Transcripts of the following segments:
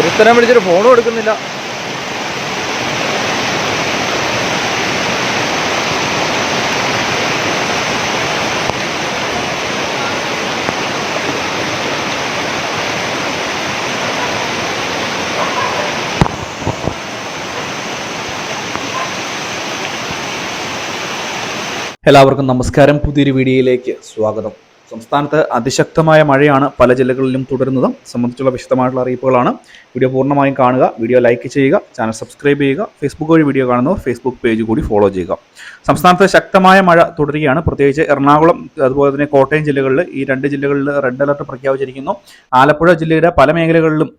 ഒരുത്തരം വിളിച്ചിട്ട് ഫോണും എടുക്കുന്നില്ല എല്ലാവർക്കും നമസ്കാരം. പുതിയൊരു വീഡിയോയിലേക്ക് സ്വാഗതം. സംസ്ഥാനത്ത് അതിശക്തമായ മഴയാണ് പല ജില്ലകളിലും തുടരുന്നത്. സംബന്ധിച്ചുള്ള വിശദമായിട്ടുള്ള അറിയിപ്പുകളാണ്. വീഡിയോ പൂർണമായും കാണുക. വീഡിയോ ലൈക്ക് ചെയ്യുക. ചാനൽ സബ്സ്ക്രൈബ് ചെയ്യുക. ഫേസ്ബുക്ക് വഴി വീഡിയോ കാണുന്നവർ ഫേസ്ബുക്ക് പേജ് കൂടി ഫോളോ ചെയ്യുക. സംസ്ഥാനത്ത് ശക്തമായ മഴ തുടരുകയാണ്. പ്രത്യേകിച്ച് എറണാകുളം അതുപോലെ തന്നെ കോട്ടയം ജില്ലകളിൽ ഈ രണ്ട് ജില്ലകളിൽ റെഡ് അലർട്ട് പ്രഖ്യാപിച്ചിരിക്കുന്നു. ആലപ്പുഴ ജില്ലയുടെ പല മേഖലകളിലും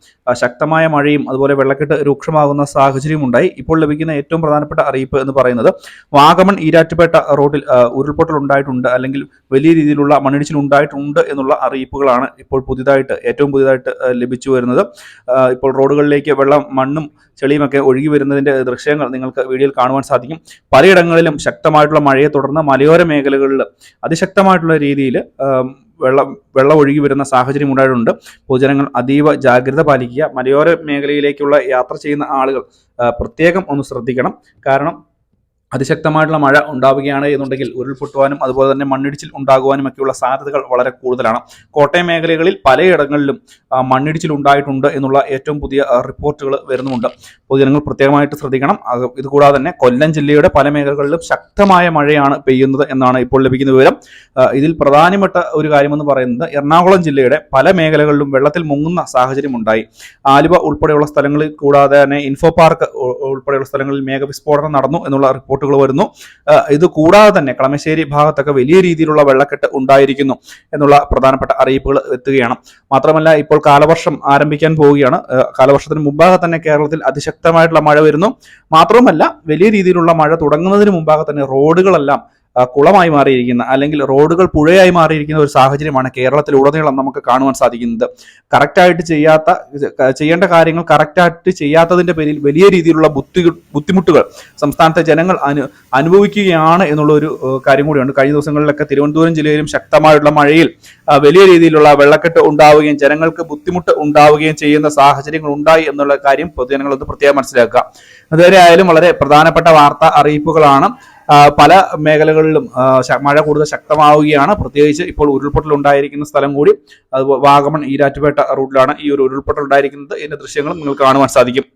ശക്തമായ മഴയും അതുപോലെ വെള്ളക്കെട്ട് രൂക്ഷമാകുന്ന സാഹചര്യം ഉണ്ടായി. ഇപ്പോൾ ലഭിക്കുന്ന ഏറ്റവും പ്രധാനപ്പെട്ട അറിയിപ്പ് എന്ന് പറയുന്നത് വാഗമൺ ഈരാറ്റുപേട്ട റോഡിൽ ഉരുൾപൊട്ടൽ ഉണ്ടായിട്ടുണ്ട്. അല്ലെങ്കിൽ വലിയ രീതിയിലുള്ള മണ്ണിടിച്ചിൽ ഉണ്ടായിട്ടുണ്ട് എന്നുള്ള അറിയിപ്പുകളാണ് ഇപ്പോൾ പുതിയതായിട്ട് ഏറ്റവും പുതിയതായിട്ട് ലഭിച്ചു വരുന്നത്. ഇപ്പോൾ റോഡുകളിലേക്ക് വെള്ളം മണ്ണും ചെളിയുമൊക്കെ ഒഴുകി വരുന്നതിന്റെ ദൃശ്യങ്ങൾ നിങ്ങൾക്ക് വീഡിയോയിൽ കാണുവാൻ സാധിക്കും. പലയിടങ്ങളിലും ശക്തമായിട്ടുള്ള മഴയെ തുടർന്ന് മലയോര മേഖലകളിൽ അതിശക്തമായിട്ടുള്ള രീതിയിൽ വെള്ളം വെള്ളം ഒഴുകി വരുന്ന സാഹചര്യം ഉണ്ടായിട്ടുണ്ട്. പൊതുജനങ്ങൾ അതീവ ജാഗ്രത പാലിക്കുക. മലയോര മേഖലയിലേക്കുള്ള യാത്ര ചെയ്യുന്ന ആളുകൾ പ്രത്യേകം ഒന്ന് ശ്രദ്ധിക്കണം. കാരണം അതിശക്തമായിട്ടുള്ള മഴ ഉണ്ടാവുകയാണ് എന്നുണ്ടെങ്കിൽ ഉരുൾപൊട്ടുവാനും അതുപോലെ തന്നെ മണ്ണിടിച്ചിൽ ഉണ്ടാകുവാനും ഒക്കെയുള്ള സാധ്യതകൾ വളരെ കൂടുതലാണ്. കോട്ടയം മേഖലകളിൽ പലയിടങ്ങളിലും മണ്ണിടിച്ചിൽ ഉണ്ടായിട്ടുണ്ട് എന്നുള്ള ഏറ്റവും പുതിയ റിപ്പോർട്ടുകൾ വരുന്നുമുണ്ട്. പൊതുജനങ്ങൾ പ്രത്യേകമായിട്ട് ശ്രദ്ധിക്കണം. ഇതുകൂടാതെ തന്നെ കൊല്ലം ജില്ലയുടെ പല മേഖലകളിലും ശക്തമായ മഴയാണ് പെയ്യുന്നത് എന്നാണ് ഇപ്പോൾ ലഭിക്കുന്ന വിവരം. ഇതിൽ പ്രധാനപ്പെട്ട ഒരു കാര്യമെന്ന് പറയുന്നത് എറണാകുളം ജില്ലയുടെ പല മേഖലകളിലും വെള്ളത്തിൽ മുങ്ങുന്ന സാഹചര്യം ഉണ്ടായി. ആലുവ ഉൾപ്പെടെയുള്ള സ്ഥലങ്ങളിൽ കൂടാതെ തന്നെ ഇൻഫോ പാർക്ക് ഉൾപ്പെടെയുള്ള സ്ഥലങ്ങളിൽ മേഘവിസ്ഫോടനം നടന്നു എന്നുള്ള റിപ്പോർട്ടുകൾ വരുന്നു. ഇത് കൂടാതെ തന്നെ കളമശ്ശേരി ഭാഗത്തൊക്കെ വലിയ രീതിയിലുള്ള വെള്ളക്കെട്ട് ഉണ്ടായിരിക്കുന്നു എന്നുള്ള പ്രധാനപ്പെട്ട അറിയിപ്പുകൾ എത്തുകയാണ്. മാത്രമല്ല ഇപ്പോൾ കാലവർഷം ആരംഭിക്കാൻ പോവുകയാണ്. കാലവർഷത്തിന് മുമ്പാകെ തന്നെ കേരളത്തിൽ അതിശക്തമായിട്ടുള്ള മഴ വരുന്നു. മാത്രവുമല്ല വലിയ രീതിയിലുള്ള മഴ തുടങ്ങുന്നതിന് മുമ്പാകെ തന്നെ റോഡുകളെല്ലാം കുളമായി മാറിയിരിക്കുന്ന അല്ലെങ്കിൽ റോഡുകൾ പുഴയായി മാറിയിരിക്കുന്ന ഒരു സാഹചര്യമാണ് കേരളത്തിലുടനീളം നമുക്ക് കാണുവാൻ സാധിക്കുന്നത്. കറക്റ്റായിട്ട് ചെയ്യാത്ത ചെയ്യേണ്ട കാര്യങ്ങൾ കറക്റ്റായിട്ട് ചെയ്യാത്തതിന്റെ പേരിൽ വലിയ രീതിയിലുള്ള ബുദ്ധി ബുദ്ധിമുട്ടുകൾ സംസ്ഥാനത്തെ ജനങ്ങൾ അനു അനുഭവിക്കുകയാണ് എന്നുള്ള ഒരു കാര്യം കൂടിയുണ്ട്. കഴിഞ്ഞ ദിവസങ്ങളിലൊക്കെ തിരുവനന്തപുരം ജില്ലയിലും ശക്തമായുള്ള മഴയിൽ വലിയ രീതിയിലുള്ള വെള്ളക്കെട്ട് ഉണ്ടാവുകയും ജനങ്ങൾക്ക് ബുദ്ധിമുട്ട് ഉണ്ടാവുകയും ചെയ്യുന്ന സാഹചര്യങ്ങൾ ഉണ്ടായി എന്നുള്ള കാര്യം പൊതുജനങ്ങൾ ഒന്ന് പ്രത്യേകം മനസ്സിലാക്കുക. അതുവരെ ആയാലും വളരെ പ്രധാനപ്പെട്ട വാർത്താ അറിയിപ്പുകളാണ്. പല മേഖലകളിലും മഴ കൂടുതൽ ശക്തമാവുകയാണ്. പ്രത്യേകിച്ച് ഇപ്പോൾ ഉരുൾപൊട്ടൽ ഉണ്ടായിരിക്കുന്ന സ്ഥലം കൂടി അത് വാഗമൺ ഈരാറ്റുപേട്ട റൂട്ടിലാണ് ഈ ഒരു ഉരുൾപൊട്ടൽ ഉണ്ടായിരിക്കുന്നത് ഇതിന്റെ ദൃശ്യങ്ങളും നിങ്ങൾ കാണുവാൻ സാധിക്കും.